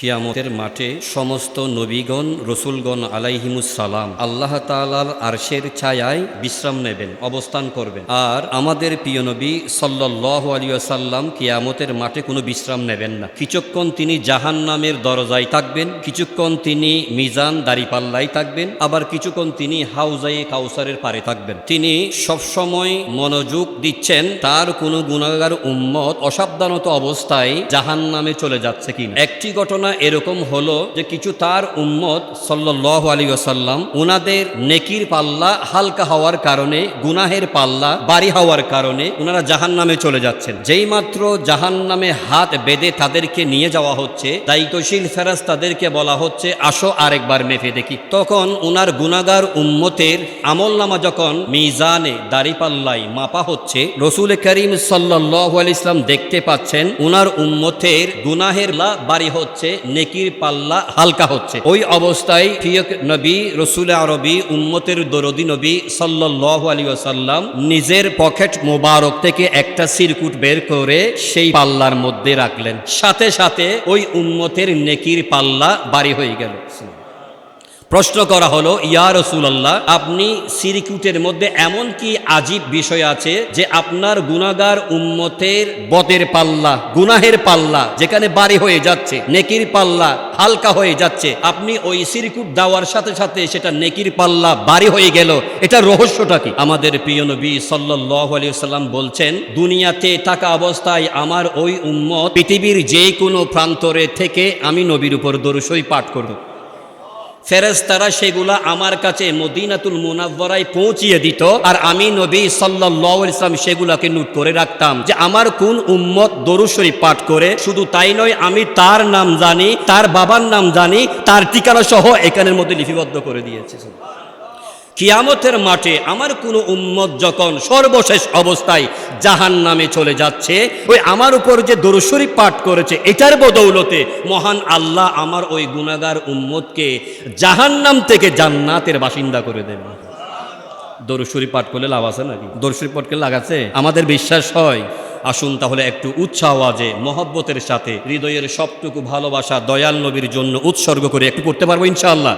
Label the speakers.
Speaker 1: কিয়ামতের মাঠে সমস্ত নবীগণ, রসুলগণ আলাইহিমুসালাম আল্লাহ তালার আরশের ছায়ায় বিশ্রাম নেবেন, অবস্থান করবেন। আর আমাদের প্রিয় নবী সাল্লাহ আলিয়াসাল্লাম কিয়ামতের মাঠে কোনো বিশ্রাম নেবেন না। কিছুক্ষণ তিনি জাহান নামের দরজায় থাকবেন, কিছুক্ষণ তিনি মিজান দাড়িপাল্লায় থাকবেন, আবার কিছুক্ষণ তিনি হাউজাই কাউসারের পারে থাকবেন। তিনি সবসময় মনোযোগ দিচ্ছেন, তার কোনো গুণাগার উম্মত অসাবধানত অবস্থায় জাহান নামে চলে যাচ্ছে কিনা। একটি ঘটনা এরকম হলো যে কিছু তার উম্মত সাল্লাহ আলী আসাল্লাম উনাদের নেকির পাল্লা হালকা হওয়ার কারণে, গুনাহের পাল্লা বাড়ি হওয়ার কারণে উনারা জাহান নামে চলে যাচ্ছেন। যেই মাত্র জাহান নামে হাত বেঁধে তাদেরকে নিয়ে যাওয়া হচ্ছে, দায়িত্বশীল ফেরাজ তাদেরকে বলা হচ্ছে, আসো আরেকবার মেপে দেখি। তখন উনার গুনাগার উম্মতের আমল নামা যখন মিজানে দাড়িপাল্লায় মাপা হচ্ছে, রসুল করিম সাল্লাহ আলি ইসলাম দেখতে পাচ্ছেন উনার উম্মতের গুনাহের লা বাড়ি হচ্ছে নেকির পাল্লা হালকা হচ্ছে। ওই অবস্থায় ফিয়ক নবী, রসুল আরবি, উম্মতের দরদি নবী সাল্লাহ আলী আসাল্লাম নিজের পকেট মোবারক থেকে একটা সিরকুট বের করে সেই পাল্লার মধ্যে রাখলেন। সাথে সাথে ওই উম্মতের নেকির পাল্লা বাড়ি হয়ে গেল। প্রশ্ন করা হলো, ইয়া রসুলাল্লাহ, আপনি সিরিকুটের মধ্যে এমন কি আজীব বিষয় আছে যে আপনার গুনাগার উম্মতের বতের পাল্লা, গুনাহের পাল্লা, যেখানে বাড়ি হয়ে যাচ্ছে, নেকির পাল্লা, হালকা হয়ে যাচ্ছে, আপনি ওই সিরিকুট দেওয়ার সাথে সাথে সেটা নেকির পাল্লা, বাড়ি হয়ে গেল, এটা রহস্যটা কি? আমাদের প্রিয় নবী সাল্লাহ সাল্লাম বলছেন, দুনিয়াতে থাকা অবস্থায় আমার ওই উম্মত পৃথিবীর যে কোনো প্রান্তরে থেকে আমি নবীর উপর দরুসই পাঠ করব। ফেরেস্তারা সেগুলা আমার কাছে মদিনাতুল মুনাব্বরায় পৌঁছিয়ে দিত, আর আমি নবী সাল্লাহ ইসলাম সেগুলাকে নোট করে রাখতাম যে আমার কোন উম্মত দরুশরী পাঠ করে। শুধু তাই নয়, আমি তার নাম জানি, তার বাবার নাম জানি, তার ঠিকানা সহ এখানের মধ্যে লিপিবদ্ধ করে দিয়েছে। কিয়ামতের মাঠে আমার কোনো উম্মত যখন সর্বশেষ অবস্থায় জাহান নামে চলে যাচ্ছে, ওই আমার উপর যে দরুশরী পাঠ করেছে, এটার বদৌলতে মহান আল্লাহ আমার ওই গুণাগার উম্মতকে জাহান নাম থেকে জান্নাতের বাসিন্দা করে দেবে দরুশরী পাঠ করলে লাভ আছে নাকি? দরুশরী পাঠ করলে লাভ আছে? আমাদের বিশ্বাস হয়। আসুন তাহলে একটু উৎসাহ আওয়াজে মহব্বতের সাথে, হৃদয়ের সবটুকু ভালোবাসা দয়াল নবীর জন্য উৎসর্গ করে একটু করতে পারব ইনশাআল্লাহ।